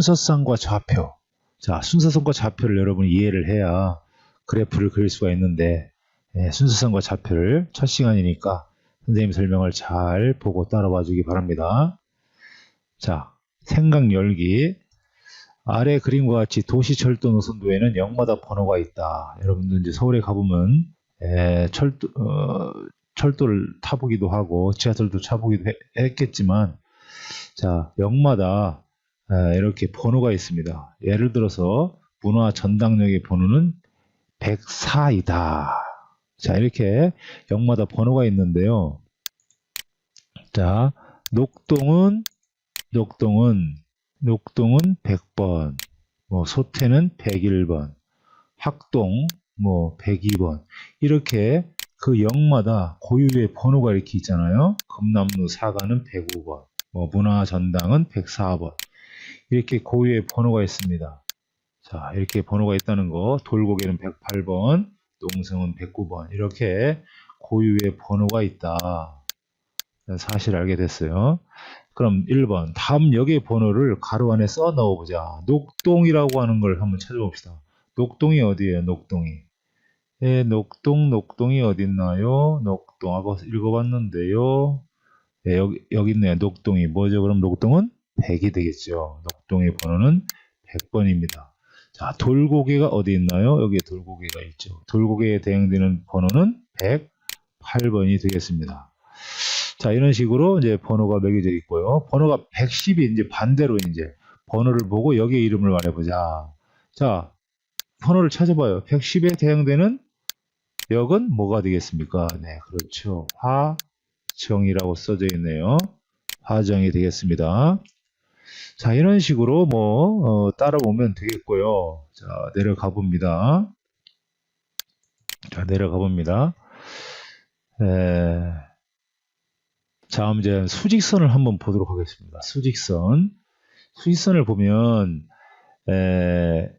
순서성과 좌표. 자, 순서성과 좌표를 여러분이 이해를 해야 그래프를 그릴 수가 있는데, 예, 순서성과 좌표를 첫 시간이니까 선생님 설명을 잘 보고 따라와 주기 바랍니다. 자, 생각 열기. 아래 그림과 같이 도시 철도 노선도에는 역마다 번호가 있다. 여러분들 이제 서울에 가보면 에, 철도 어, 철도를 타보기도 하고 지하철도 타보기도 해- 했겠지만 자 역마다 에, 이렇게 번호가 있습니다. 예를 들어서 문화 전당역의 번호는 104이다. 자 이렇게 역마다 번호가 있는데요. 자 녹동은 녹동은 녹동은 100번, 뭐 소태는 101번, 학동 뭐 102번 이렇게 그 역마다 고유의 번호가 이렇게 있잖아요. 금남로 사가는 105번, 뭐 문화 전당은 104번 이렇게 고유의 번호가 있습니다. 자 이렇게 번호가 있다는 거 돌고개는 108번, 농성은 109번 이렇게 고유의 번호가 있다. 사실 알게 됐어요. 그럼 1번 다음 역의 번호를 가로 안에 써 넣어보자. 녹동이라고 하는 걸 한번 찾아봅시다. 녹동이 어디예요? 녹동이. 예, 녹동, 녹동이 어딨나요? 녹동, 아까 읽어봤는데요. 예, 여기, 여기 있네요. 녹동이. 뭐죠? 그럼 녹동은 100이 되겠죠. 녹동의 번호는 100번입니다. 자, 돌고개가 어디 있나요? 여기에 돌고개가 있죠. 돌고개에 대응되는 번호는 108번이 되겠습니다. 자, 이런 식으로 이제 번호가 매겨져 있고요. 번호가 110이 이제 반대로 이제 번호를 보고 역의 이름을 말해보자. 자, 번호를 찾아봐요. 110에 대응되는 역은 뭐가 되겠습니까? 네, 그렇죠. 화정이라고 써져 있네요. 화정이 되겠습니다. 자, 이런 식으로 뭐, 어, 따라오면 되겠고요. 자, 내려가 봅니다. 자, 내려가 봅니다. 에, 자, 이제 수직선을 한번 보도록 하겠습니다. 수직선. 수직선을 보면, 에,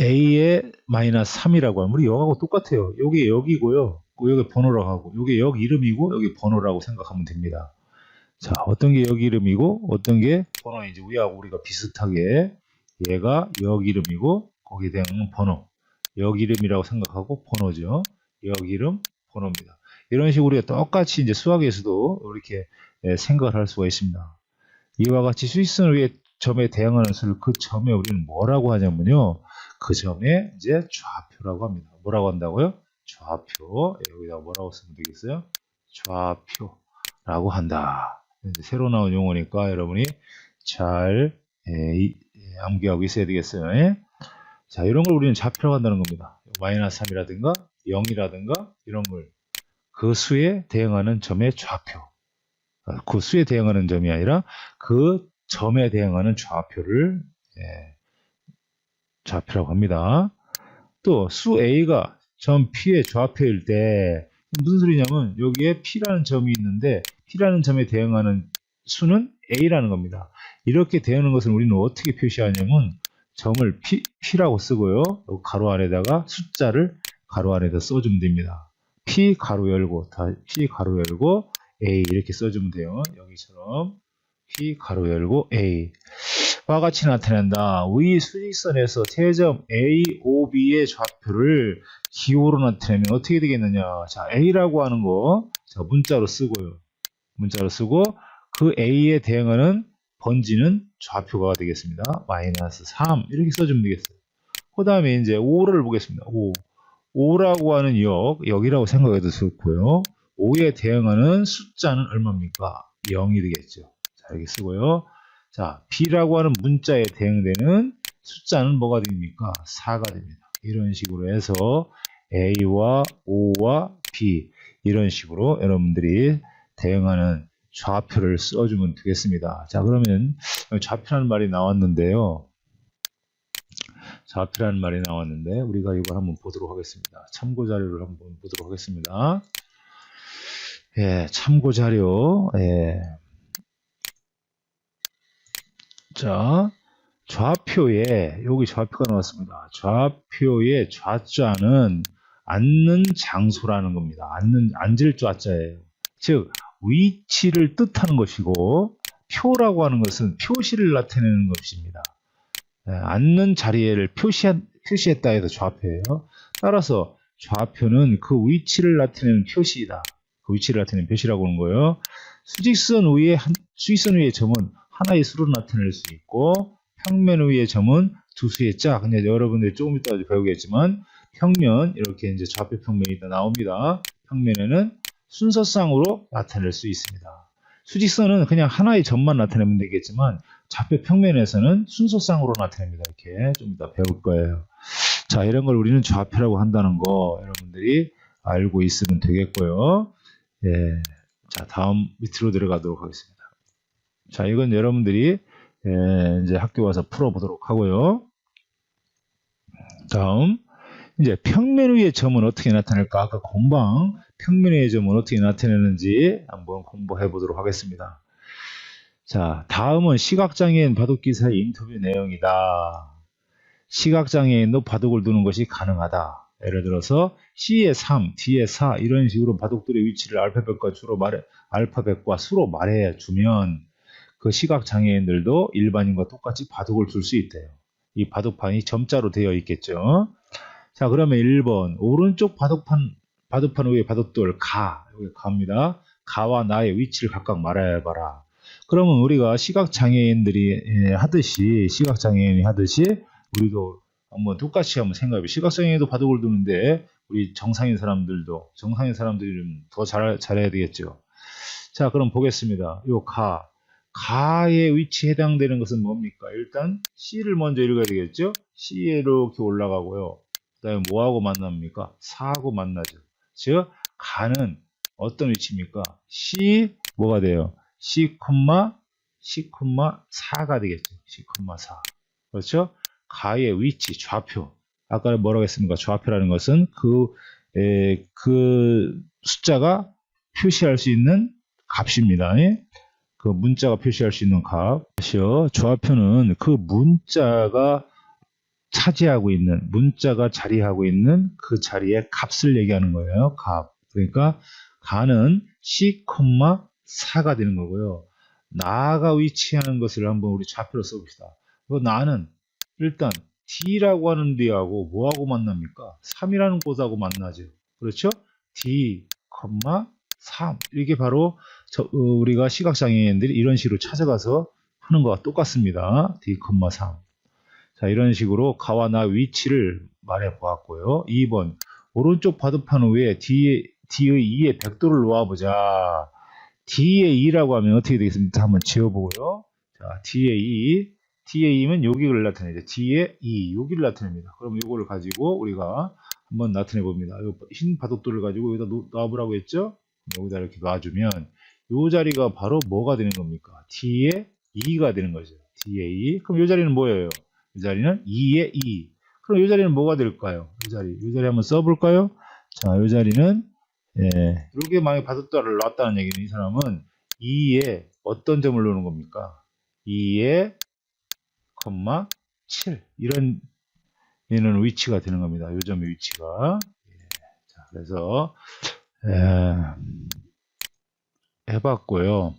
A의 마이너스 3이라고 하면, 우리 여하고 똑같아요. 여기 여기고요. 여기 번호라고 하고, 여기 역 이름이고, 여기 번호라고 생각하면 됩니다. 자, 어떤 게 역 이름이고, 어떤 게 번호인지 위하고 우리가 비슷하게, 얘가 역 이름이고, 거기에 대한 번호. 역 이름이라고 생각하고, 번호죠. 역 이름, 번호입니다. 이런 식으로 우리가 똑같이 이제 수학에서도 이렇게 예, 생각을 할 수가 있습니다. 이와 같이 수익선을 위해 점에 대응하는 수를 그 점에 우리는 뭐라고 하냐면요. 그 점에 이제 좌표라고 합니다. 뭐라고 한다고요? 좌표. 예, 여기다 뭐라고 쓰면 되겠어요? 좌표라고 한다. 새로 나온 용어니까 여러분이 잘 예, 이- 예, 암기하고 있어야 되겠어요. 예? 자, 이런 걸 우리는 좌표라고 한다는 겁니다. 마이너스 3이라든가 0이라든가 이런 걸 그 수에 대응하는 점의 좌표. 아, 그 수에 대응하는 점이 아니라 그 점에 대응하는 좌표를 예, 좌표라고 합니다. 또 수 A가 점 P의 좌표일 때 무슨 소리냐면 여기에 P라는 점이 있는데 P라는 점에 대응하는 수는 A라는 겁니다. 이렇게 대응하는 것을 우리는 어떻게 표시하냐면 점을 P, P라고 쓰고요. 가로 안에다가 숫자를 가로 안에다 써주면 됩니다. P 가로 열고 다 P 가로 열고 A 이렇게 써주면 돼요. 여기처럼 P 가로 열고 A 와 같이 나타낸다. 위 수직선에서 최점 A, O, B의 좌표를 기호로 나타내면 어떻게 되겠느냐? 자, A라고 하는 거 자, 문자로 쓰고요. 문자로 쓰고 그 A에 대응하는 번지는 좌표가 되겠습니다. 마이너스 3 이렇게 써주면 되겠어요. 그 다음에 이제 5를 보겠습니다. 5. 5라고 하는 역, 역이라고 생각해도 좋고요. 5에 대응하는 숫자는 얼마입니까? 0이 되겠죠. 자, 이렇게 쓰고요. 자, B라고 하는 문자에 대응되는 숫자는 뭐가 됩니까? 4가 됩니다. 이런 식으로 해서 A와 O와 B 이런 식으로 여러분들이 대응하는 좌표를 써주면 되겠습니다. 자, 그러면 좌표라는 말이 나왔는데요. 좌표라는 말이 나왔는데 우리가 이걸 한번 보도록 하겠습니다. 참고 자료를 한번 보도록 하겠습니다. 예, 참고 자료. 예. 자, 좌표에 여기 좌표가 나왔습니다. 좌표의 좌자는 앉는 장소라는 겁니다. 앉는 앉을 좌자예요. 즉 위치를 뜻하는 것이고 표라고 하는 것은 표시를 나타내는 것입니다. 예, 앉는 자리를 표시, 표시했다 해서 좌표예요. 따라서 좌표는 그 위치를 나타내는 표시이다. 그 위치를 나타내는 표시라고 하는 거예요. 수직선 위에 한, 수직선 위의 점은 하나의 수로 나타낼 수 있고 평면 위의 점은 두 수의 짝. 근데 여러분들이 조금 이따 배우겠지만 평면 이렇게 이제 좌표 평면이 다 나옵니다. 평면에는 순서상으로 나타낼 수 있습니다. 수직선은 그냥 하나의 점만 나타내면 되겠지만 좌표 평면에서는 순서상으로 나타냅니다. 이렇게 좀 이따 배울 거예요. 자, 이런 걸 우리는 좌표라고 한다는 거 여러분들이 알고 있으면 되겠고요. 예. 자, 다음 밑으로 들어가도록 하겠습니다. 자, 이건 여러분들이 예, 이제 학교 와서 풀어보도록 하고요. 다음, 이제 평면 위의 점은 어떻게 나타낼까? 아까 공방 평면 위의 점은 어떻게 나타내는지 한번 공부해 보도록 하겠습니다. 자, 다음은 시각장애인 바둑기사의 인터뷰 내용이다. 시각장애인도 바둑을 두는 것이 가능하다. 예를 들어서 C의 3, D의 4 이런 식으로 바둑들의 위치를 알파벳과 주로 말해 알파벳과 수로 말해 주면 그 시각 장애인들도 일반인과 똑같이 바둑을 둘 수 있대요. 이 바둑판이 점자로 되어 있겠죠. 자, 그러면 1번 오른쪽 바둑판 바둑판 위에 바둑돌 가 여기 가입니다. 가와 나의 위치를 각각 말해 봐라. 그러면 우리가 시각 장애인들이 예, 하듯이 시각 장애인이 하듯이 우리도 한번 똑같이 한번 생각해. 시각장애인도 바둑을 두는데 우리 정상인 사람들도 정상인 사람들이 좀 더 잘 잘해야 되겠죠. 자, 그럼 보겠습니다. 요 가. 가의 위치에 해당되는 것은 뭡니까? 일단 C를 먼저 읽어야 되겠죠? C에 이렇게 올라가고요. 그 다음에 뭐하고 만납니까? 4하고 만나죠. 즉, 가는 어떤 위치입니까? C, 뭐가 돼요? C, C, 4가 되겠죠. C, 4. 그렇죠? 가의 위치, 좌표. 아까 뭐라고 했습니까? 좌표라는 것은 그, 에, 그 숫자가 표시할 수 있는 값입니다. 예? 그 문자가 표시할 수 있는 값. 좌표는 그 문자가 차지하고 있는, 문자가 자리하고 있는 그 자리의 값을 얘기하는 거예요. 값. 그러니까 가는 C,4가 되는 거고요. 나가 위치하는 것을 한번 우리 좌표로 써봅시다. 그 나는 일단 D라고 하는 데하고 뭐하고 만납니까? 3이라는 곳하고 만나죠. 그렇죠? D, 3 이게 바로 저, 어, 우리가 시각장애인들이 이런 식으로 찾아가서 하는 거와 똑같습니다. D, 3 자, 이런 식으로 가와 나 위치를 말해 보았고요. 2번 오른쪽 바둑판 위에 D, D의 2의 백도를 놓아보자. D의 2라고 하면 어떻게 되겠습니까? 한번 지워보고요. 자, D의 2 D의 2면 여기를 나타내죠. D의 2, 여기를 나타냅니다. 그럼 이거를 가지고 우리가 한번 나타내 봅니다. 흰 바둑돌을 가지고 여기다 놔보라고 했죠? 여기다 이렇게 놔주면 이 자리가 바로 뭐가 되는 겁니까? D의 2가 되는 거죠. D의 2. 그럼 이 자리는 뭐예요? 이 자리는 2의 2. 그럼 이 자리는 뭐가 될까요? 이 자리. 이 자리 한번 써볼까요? 자, 이 자리는 예, 이렇게 만약에 바둑돌을 놨다는 얘기는 이 사람은 2에 어떤 점을 놓는 겁니까? 2에 7 이런 얘는 위치가 되는 겁니다. 요 점의 위치가 예, 자, 그래서 에, 해봤고요.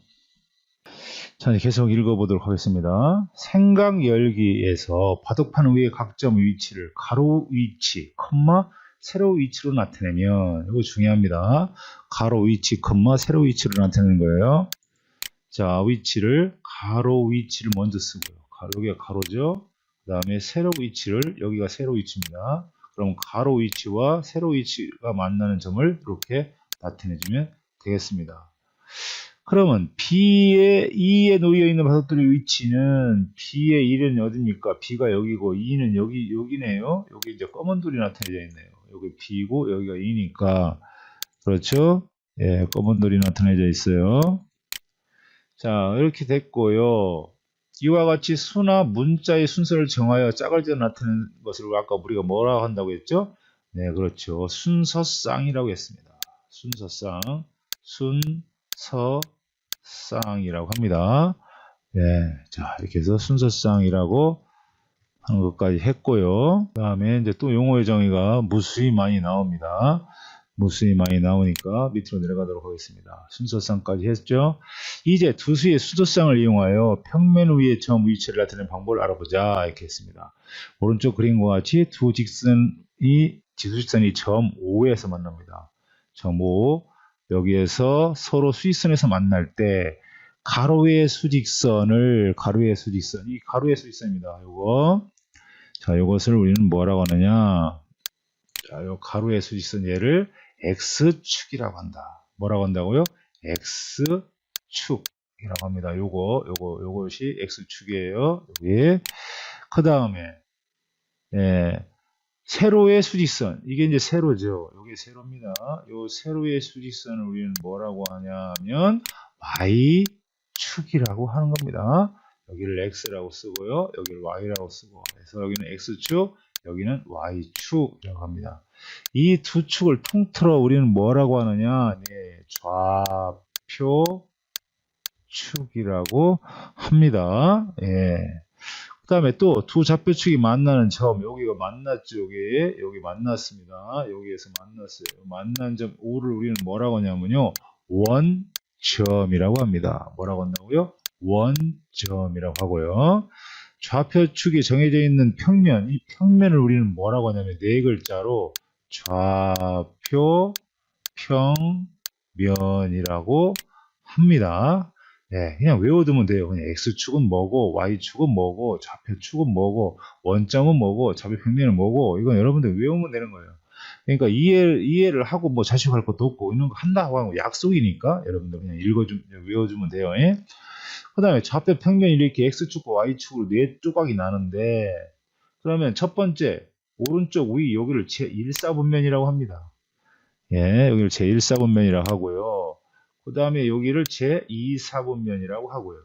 자, 계속 읽어보도록 하겠습니다. 생각 열기에서 바둑판 위의 각점 위치를 가로 위치, 컴마 세로 위치로 나타내면 이거 중요합니다. 가로 위치, 컴마 세로 위치로 나타내는 거예요. 자, 위치를 가로 위치를 먼저 쓰고요. 여기가 가로죠. 그 다음에 세로 위치를 여기가 세로 위치입니다. 그럼 가로 위치와 세로 위치가 만나는 점을 이렇게 나타내주면 되겠습니다. 그러면 B의 2에 놓여 있는 바둑돌의 위치는 B의 1은 어디입니까? B가 여기고 2는 여기 여기네요. 여기 이제 검은 돌이 나타내져 있네요. 여기 B고 여기가 2니까 그렇죠? 예, 검은 돌이 나타내져 있어요. 자, 이렇게 됐고요. 이와 같이 수나 문자의 순서를 정하여 짝을 지어 나타내는 것을 아까 우리가 뭐라고 한다고 했죠? 네, 그렇죠. 순서쌍이라고 했습니다. 순서쌍, 순 서쌍이라고 합니다. 네, 자 이렇게 해서 순서쌍이라고 하는 것까지 했고요. 그 다음에 이제 또 용어의 정의가 무수히 많이 나옵니다. 무수히 많이 나오니까 밑으로 내려가도록 하겠습니다. 순서상까지 했죠. 이제 두 수의 수도상을 이용하여 평면 위의 점 위치를 나타내는 방법을 알아보자 이렇게 했습니다. 오른쪽 그림과 같이 두 직선이 지수직선이 점 5에서 만납니다. 점 5. 여기에서 서로 수직선에서 만날 때 가로의 수직선을 가로의 수직선 이 가로의 수직선입니다. 요거 자 요것을 우리는 뭐라고 하느냐 자, 요 가로의 수직선 얘를 x축이라고 한다. 뭐라고 한다고요? x축이라고 합니다. 요거 요거 요것이 x축이에요. 여기 그 다음에 예, 세로의 수직선 이게 이제 세로죠. 여기 세로입니다. 요 세로의 수직선을 우리는 뭐라고 하냐면 y축이라고 하는 겁니다. 여기를 x라고 쓰고요. 여기를 y라고 쓰고 그래서 여기는 x축, 여기는 y축이라고 합니다. 이 두 축을 통틀어 우리는 뭐라고 하느냐? 네, 좌표 축이라고 합니다. 예. 그 다음에 또 두 좌표축이 만나는 점, 여기가 만났죠, 여기. 여기 만났습니다. 여기에서 만났어요. 만난 점 5를 우리는 뭐라고 하냐면요. 원점이라고 합니다. 뭐라고 한다고요? 원점이라고 하고요. 좌표축이 정해져 있는 평면, 이 평면을 우리는 뭐라고 하냐면 네 글자로 좌표 평면이라고 합니다. 네, 그냥 외워두면 돼요. 그냥 x축은 뭐고, y축은 뭐고, 좌표축은 뭐고, 원점은 뭐고, 좌표 평면은 뭐고, 이건 여러분들 외우면 되는 거예요. 그러니까 이해, 이해를 하고 뭐 자식할 것도 없고, 이런 거 한다고 하면 약속이니까, 여러분들 그냥 읽어주, 외워주면 돼요. 예? 그 다음에 좌표 평면이 이렇게 x축과 y축으로 네 조각이 나는데, 그러면 첫 번째, 오른쪽 위, 여기를 제1사분면이라고 합니다. 예, 여기를 제1사분면이라고 하고요. 그 다음에 여기를 제2사분면이라고 하고요.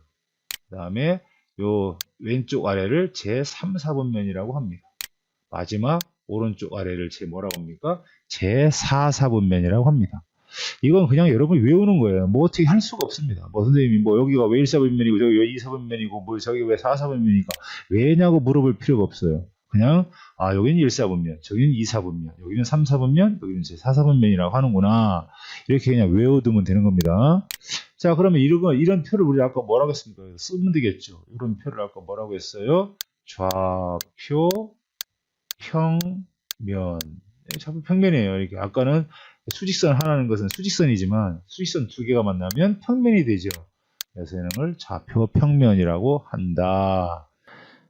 그 다음에 요 왼쪽 아래를 제3사분면이라고 합니다. 마지막 오른쪽 아래를 제 뭐라고 합니까? 제4사분면이라고 합니다. 이건 그냥 여러분이 외우는 거예요. 뭐 어떻게 할 수가 없습니다. 뭐 선생님이 뭐 여기가 왜 1사분면이고 저기 왜 2사분면이고 뭐 저기 왜 4사분면이니까 왜냐고 물어볼 필요가 없어요. 그냥 아 여기는 1사분면, 저기는 2사분면, 여기는 3사분면, 여기는 제 4사분면이라고 하는구나. 이렇게 그냥 외워두면 되는 겁니다. 자 그러면 이런 거 이런 표를 우리 아까 뭐라고 했습니까? 쓰면 되겠죠. 이런 표를 아까 뭐라고 했어요? 좌표 평면. 네, 좌표 평면이에요. 이렇게 아까는 수직선 하나는 것은 수직선이지만 수직선 두 개가 만나면 평면이 되죠. 그래서 이런 걸 좌표 평면이라고 한다.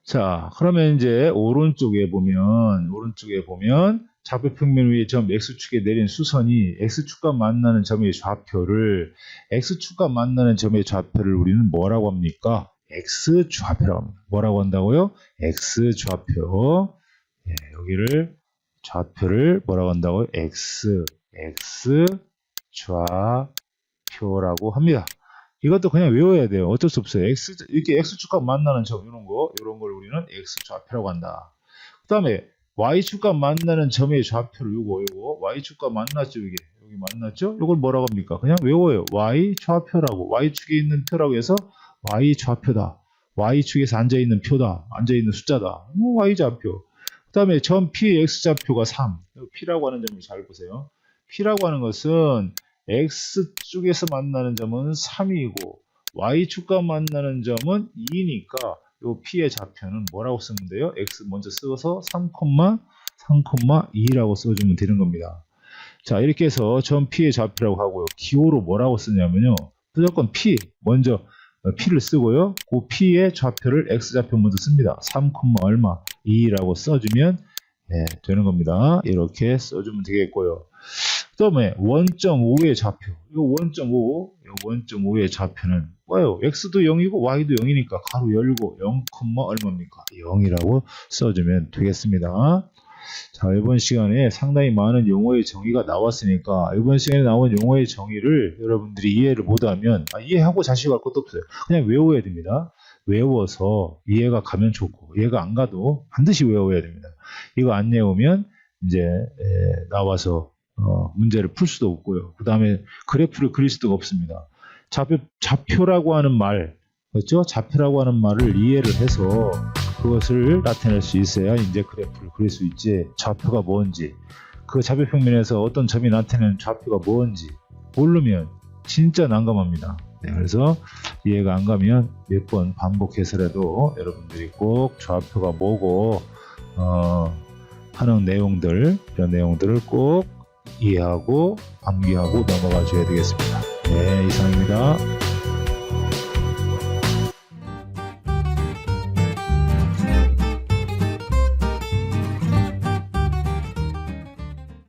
자, 그러면 이제 오른쪽에 보면 오른쪽에 보면 좌표 평면 위에 점 x축에 내린 수선이 x축과 만나는 점의 좌표를 x축과 만나는 점의 좌표를 우리는 뭐라고 합니까? x좌표라고 합니다. 뭐라고 한다고요? x좌표. 예, 여기를 좌표를 뭐라고 한다고요? x x 좌표라고 합니다. 이것도 그냥 외워야 돼요. 어쩔 수 없어요. X, 이렇게 X축과 만나는 점, 이런 거, 이런 걸 우리는 X좌표라고 한다. 그 다음에 Y축과 만나는 점의 좌표를 요거, 요거, Y축과 만났죠, 이게. 여기 만났죠? 이걸 뭐라고 합니까? 그냥 외워요. Y좌표라고. Y축에 있는 표라고 해서 Y좌표다. Y축에서 앉아 있는 표다. 앉아 있는 숫자다. 뭐 Y좌표. 그 다음에 점 P의 X좌표가 3. P라고 하는 점을 잘 보세요. P라고 하는 것은 X축에서 만나는 점은 3이고 Y축과 만나는 점은 2니까 요 P의 좌표는 뭐라고 쓰면 돼요? X 먼저 써서 3, 3,2라고 써주면 되는 겁니다. 자 이렇게 해서 점 P의 좌표라고 하고요. 기호로 뭐라고 쓰냐면요. 무조건 P 먼저 P를 쓰고요. 그 P의 좌표를 X좌표 먼저 씁니다. 3, 얼마 2라고 써주면 네, 되는 겁니다. 이렇게 써주면 되겠고요. 그 다음에 원점 5의 좌표. 이 원점 5, 이 원점 5의 좌표는 뭐예요? x도 0이고 y도 0이니까 가로 열고 0, 얼마입니까? 0이라고 써주면 되겠습니다. 자, 이번 시간에 상당히 많은 용어의 정의가 나왔으니까 이번 시간에 나온 용어의 정의를 여러분들이 이해를 못하면 아, 이해하고 자식 할 것도 없어요. 그냥 외워야 됩니다. 외워서 이해가 가면 좋고 이해가 안 가도 반드시 외워야 됩니다. 이거 안 외우면 이제 에, 나와서 어, 문제를 풀 수도 없고요. 그 다음에 그래프를 그릴 수도 없습니다. 좌표, 좌표라고 하는 말, 그렇죠? 좌표라고 하는 말을 이해를 해서 그것을 나타낼 수 있어야 이제 그래프를 그릴 수 있지. 좌표가 뭔지, 그 좌표 평면에서 어떤 점이 나타내는 좌표가 뭔지 모르면 진짜 난감합니다. 네, 그래서 이해가 안 가면 몇 번 반복해서라도 여러분들이 꼭 좌표가 뭐고 어, 하는 내용들 이런 내용들을 꼭 이해하고 암기하고 넘어가 줘야 되겠습니다. 네 이상입니다.